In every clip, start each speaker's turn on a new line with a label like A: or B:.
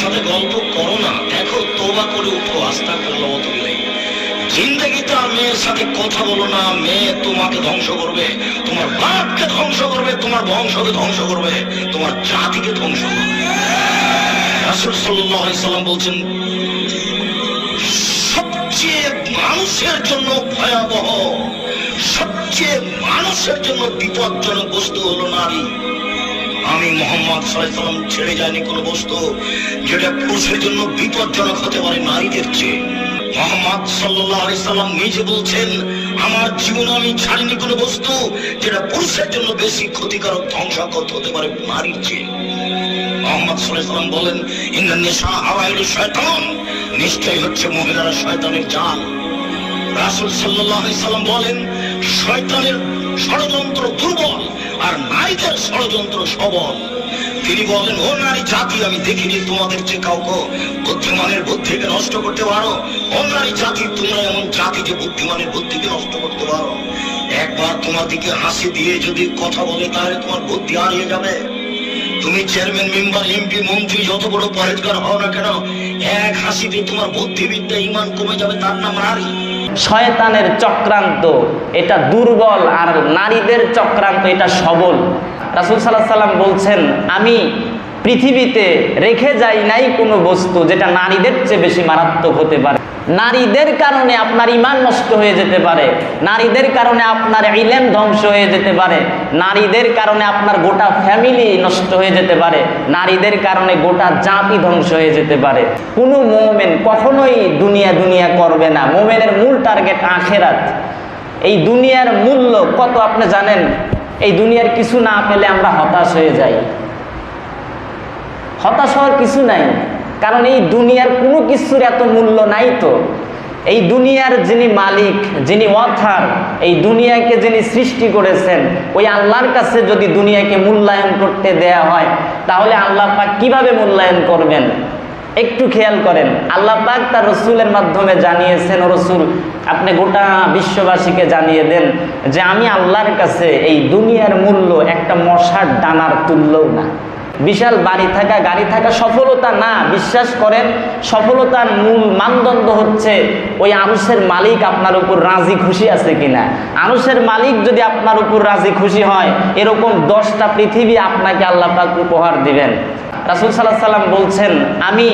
A: সাথে গল্প করো না, দেখো তোবা করে উঠো আস্থা করল অতবিলাই জিন্দগিতে আর মেয়ের সাথে কথা বলো না, মেয়ে তোমাকে ধ্বংস করবে, তোমার বাপকে ধ্বংস করবে, তোমার বংশকে ধ্বংস করবে, তোমার জাতিকে ধ্বংস করবে। রাসূল সাল্লাম বলছেন, সবচেয়ে মানুষের জন্য ভয়াবহ, সবচেয়ে মানুষের জন্য বিপজ্জনক বস্তু হলো নারী। আমি মোহাম্মদ সাল্লাম ছেড়ে যায়নি কোনো বস্তু, যেটা পুরুষের জন্য বিপজ্জনক হতে পারে, নারীদের চেয়ে। মোহাম্মদ সাল্লাহ আলি সাল্লাম নিজে বলছেন, আমার জীবনে আমি ছাড়িনি কোনো বস্তু, যেটা পুরুষের জন্য বেশি ক্ষতিকারক ধ্বংসাকর হতে পারে নারীর চেয়ে। মোহাম্মদ সাল্লাম বলেন ইন্দ্র নেশা হাওয়াইল শয়তান নিশ্চয় হচ্ছে মহিলারা শয়তানের জাল। রাসুল সাল্লাহ সাল্লাম বলেন, শয়তানের ষড়যন্ত্র দুর্বল আর নারীদের ষড়যন্ত্র সবল। তিনি বলেন, ও নারী জাতি, আমি দেখিনি তোমাদের যে কাউকে বুদ্ধিমানের বুদ্ধিকে নষ্ট করতে পারো। ও নারী জাতি, তোমরা এমন জাতি যে বুদ্ধিমানের বুদ্ধিকে নষ্ট করতে পারো। একবার তোমার দিকে হাসি দিয়ে যদি কথা বলে, তাহলে তোমার বুদ্ধি হারিয়ে যাবে। তুমি চেয়ারম্যান মেম্বার এমপি মন্ত্রী, যত বড় পরেজগার হও না কেন, এক হাসিতে তোমার বুদ্ধিবিদ্যা, ইমান কমে যাবে, তার নাম নারী
B: শয়তানের চক্রান্ত, এটা দুর্বল, আর নারীদের চক্রান্ত, এটা সবল। রাসুল সাল্লাহ সাল্লাম বলছেন, আমি পৃথিবীতে রেখে যাই নাই কোনো বস্তু যেটা নারীদের চেয়ে বেশি মারাত্মক হতে পারে। নারীদের কারণে আপনার ইমান নষ্ট হয়ে যেতে পারে। নারীদের কারণে আপনার ইলেম ধ্বংস হয়ে যেতে পারে। নারীদের কারণে আপনার গোটা ফ্যামিলি নষ্ট হয়ে যেতে পারে। নারীদের কারণে গোটা জাতি ধ্বংস হয়ে যেতে পারে। কোনো মোমেন কখনোই দুনিয়া দুনিয়া করবে না। মোমেনের মূল টার্গেট আখেরাত। এই দুনিয়ার মূল্য কত আপনি জানেন? এই দুনিয়ার কিছু না পেলে আমরা হতাশ হয়ে যাই। হতাশ হওয়ার কিছু নাই। কারণ এই দুনিয়ার কোনো কিছুর এত মূল্য নাই তো। এই দুনিয়ার যিনি মালিক, যিনি অথার এই দুনিয়াকে যিনি সৃষ্টি করেছেন, ওই আল্লাহর কাছে যদি দুনিয়াকে মূল্যায়ন করতে দেয়া হয়, তাহলে আল্লাহ পাক কীভাবে মূল্যায়ন করবেন? একটু খেয়াল করেন, আল্লাহ পাক তার রসুলের মাধ্যমে জানিয়েছেন রসুল, আপনি গোটা বিশ্ববাসীকে জানিয়ে দেন যে আমি আল্লাহর কাছে এই দুনিয়ার মূল্য একটা মশার ডানার তুল্যও না। বিশাল বাড়ি থাকা, গাড়ি থাকা সফলতা না, বিশ্বাস করেন, সফলতার মূল মানদণ্ড হচ্ছে ওই আনুষের মালিক আপনার উপর রাজি খুশি আছে কিনা। আনুষের মালিক যদি আপনার উপর রাজি খুশি হয়, এরকম দশটা পৃথিবী আপনাকে আল্লাহ পাক উপহার দিবেন। রাসুল সাল্লাহ সাল্লাম বলছেন, আমি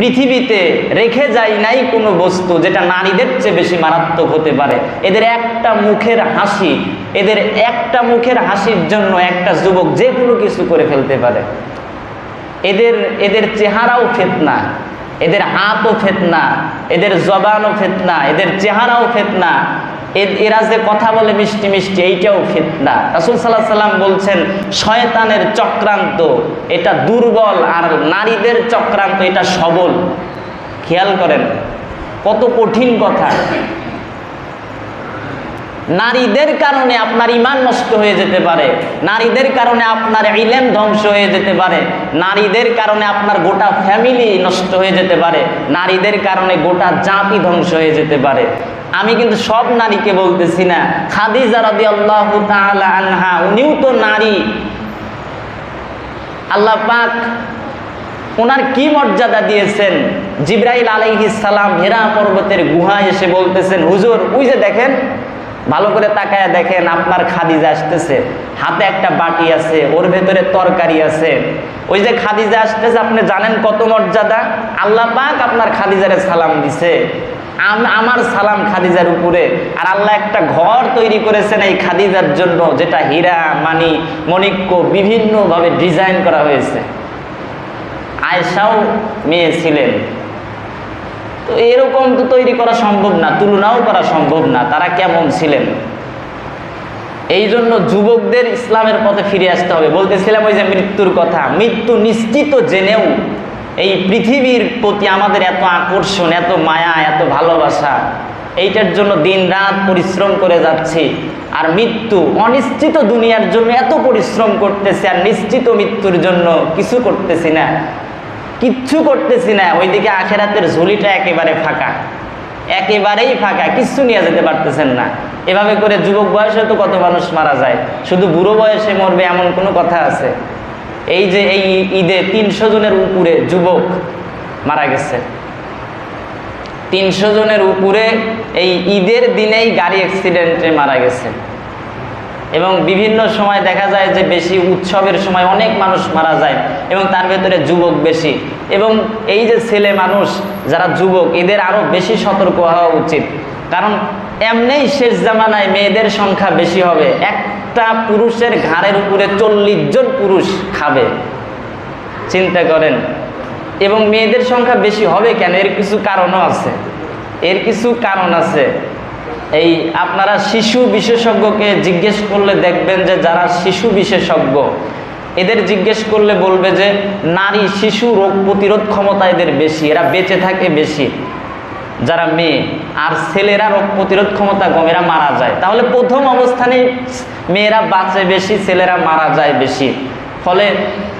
B: পৃথিবীতে রেখে যাই নাই কোনো বস্তু, যেটা নারীদের চেয়ে বেশি মারাত্মক হতে পারে। এদের একটা মুখের হাসি, এদের একটা মুখের হাসির জন্য একটা যুবক যে কোনো কিছু করে ফেলতে পারে। এদের এদের চেহারাও ফেতনা, এদের হাতও ফেতনা, এদের জবানও ফেতনা, এদের চেহারাও ফেতনা। এরা যে কথা বলে মিষ্টি মিষ্টি, এইটাও ফিতনা। রাসুল সাল্লাহ সাল্লাম বলছেন, শয়তানের চক্রান্ত, এটা দুর্বল, আর নারীদের চক্রান্ত, এটা সবল। খেয়াল করেন, কত কঠিন কথা। নারীদের কারণে আপনার ইমান নষ্ট হয়ে যেতে পারে। নারীদের কারণে আপনার ইলেম ধ্বংস হয়ে যেতে পারে। নারীদের কারণে আপনার গোটা ফ্যামিলি নষ্ট হয়ে যেতে পারে। নারীদের কারণে গোটা জাতি ধ্বংস হয়ে যেতে পারে। আমি কিন্তু সব নারীকে বলতেছি না। খাদিজা রাদি আল্লাহ আনহা, উনিও তো নারী। আল্লাহ পাক ওনার কি মর্যাদা দিয়েছেন? জিব্রাইল আলাইহিস সালাম হেরা পর্বতের গুহায় এসে বলতেছেন, হুজুর, ওই যে দেখেন ভালো করে তাকায় দেখেন আপনার খাদিজা আসতেছে। হাতে একটা বাটি আছে, ওর ভেতরে তরকারি আছে। ওই যে খাদিজা আসতেছে, আপনি জানেন কত মর্যাদা? আল্লাহ পাক আপনার খাদিজারে সালাম দিছে। আমার সালাম খাদিজার উপরে। আর আল্লাহ একটা ঘর তৈরি করেছেন এই খাদিজার জন্য, যেটা হীরা, মানি মণিক্য বিভিন্নভাবে ডিজাইন করা হয়েছে। আয়সাও মেয়ে ছিলেন। তো এরকম তো তৈরি করা সম্ভব না, তুলনাও করা সম্ভব না, তারা কেমন ছিলেন? এই জন্য যুবকদের ইসলামের পথে ফিরে আসতে হবে। বলতেছিলাম ওই যে মৃত্যুর কথা, মৃত্যু নিশ্চিত জেনেও এই পৃথিবীর প্রতি আমাদের এত আকর্ষণ, এত মায়া, এত ভালোবাসা, এইটার জন্য দিন রাত পরিশ্রম করে যাচ্ছি। আর মৃত্যু, অনিশ্চিত দুনিয়ার জন্য এত পরিশ্রম করতেছি, আর নিশ্চিত মৃত্যুর জন্য কিছু করতেছি না। কিচ্ছু করতেছি না। ওইদিকে আখেরাতের ঝুলিটা একেবারে ফাঁকা। একেবারেই ফাঁকা, কিচ্ছু নিয়ে যেতে পারতেছেন না। এভাবে করে যুবক বয়সে তো কত মানুষ মারা যায়। শুধু বুড়ো বয়সে মরবে এমন কোনো কথা আছে? এই যে এই ঈদে তিনশো জনের উপরে যুবক মারা গেছে। তিনশো জনের উপরে এই ঈদের দিনেই গাড়ি অ্যাক্সিডেন্টে মারা গেছে। এবং বিভিন্ন সময় দেখা যায় যে বেশি উৎসবের সময় অনেক মানুষ মারা যায় এবং তার ভেতরে যুবক বেশি। এবং এই যে ছেলে মানুষ যারা যুবক, এদের আরও বেশি সতর্ক হওয়া উচিত। কারণ এমনিই শেষ জামানায় মেয়েদের সংখ্যা বেশি হবে। একটা পুরুষের ঘাড়ের উপরে চল্লিশ জন পুরুষ খাবে। চিন্তা করেন। এবং মেয়েদের সংখ্যা বেশি হবে কেন? এর কিছু কারণও আছে। এর কিছু কারণ আছে। এই আপনারা শিশু বিশেষজ্ঞকে জিজ্ঞেস করলে দেখবেন যে যারা শিশু বিশেষজ্ঞ, এদের জিজ্ঞেস করলে বলবে যে নারী শিশু রোগ প্রতিরোধ ক্ষমতা এদের বেশি, এরা বেঁচে থাকে বেশি। যারা মেয়ে, আর ছেলেরা রোগ প্রতিরোধ ক্ষমতা কম, এরা মারা যায়। তাহলে প্রথম অবস্থানে মেয়েরা বাঁচে বেশি, ছেলেরা মারা যায় বেশি। ফলে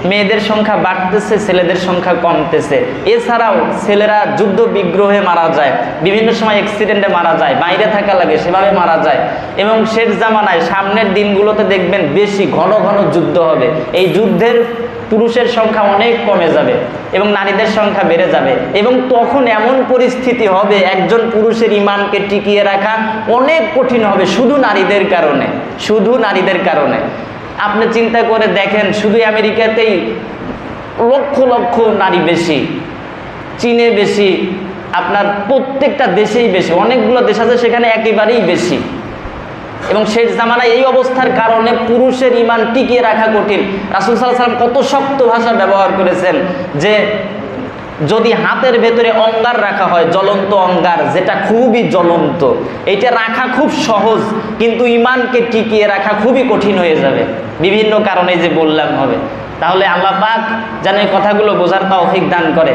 B: মেয়েদের সংখ্যা বাড়তেছে, ছেলেদের সংখ্যা কমতেছে। এছাড়াও ছেলেরা যুদ্ধ বিগ্রহে মারা যায়, বিভিন্ন সময় অ্যাক্সিডেন্টে মারা যায়, বাইরে থাকা লাগে, সেভাবে মারা যায়। এবং শেষ জামানায় সামনের দিনগুলোতে দেখবেন বেশি ঘন ঘন যুদ্ধ হবে। এই যুদ্ধের পুরুষের সংখ্যা অনেক কমে যাবে এবং নারীদের সংখ্যা বেড়ে যাবে। এবং তখন এমন পরিস্থিতি হবে, একজন পুরুষের ইমানকে টিকিয়ে রাখা অনেক কঠিন হবে, শুধু নারীদের কারণে, শুধু নারীদের কারণে। আপনি চিন্তা করে দেখেন, শুধু আমেরিকাতেই লক্ষ লক্ষ নারী বেশি, চীনে বেশি, আপনার প্রত্যেকটা দেশেই বেশি, অনেকগুলো দেশ আছে সেখানে একেবারেই বেশি। এবং শেষ জামানায় এই অবস্থার কারণে পুরুষের ইমান টিকিয়ে রাখা কঠিন। রাসুল সাল্লাহ সাল্লাম কত শক্ত ভাষা ব্যবহার করেছেন যে যদি হাতের ভেতরে অঙ্গার রাখা হয়, জ্বলন্ত অঙ্গার, যেটা খুবই জ্বলন্ত, এটা রাখা খুব সহজ, কিন্তু ইমানকে টিকিয়ে রাখা খুবই কঠিন হয়ে যাবে। বিভিন্ন কারণে যে বললাম হবে। তাহলে আল্লাহ পাক যেন এই কথাগুলো বোঝার তৌফিক দান করে।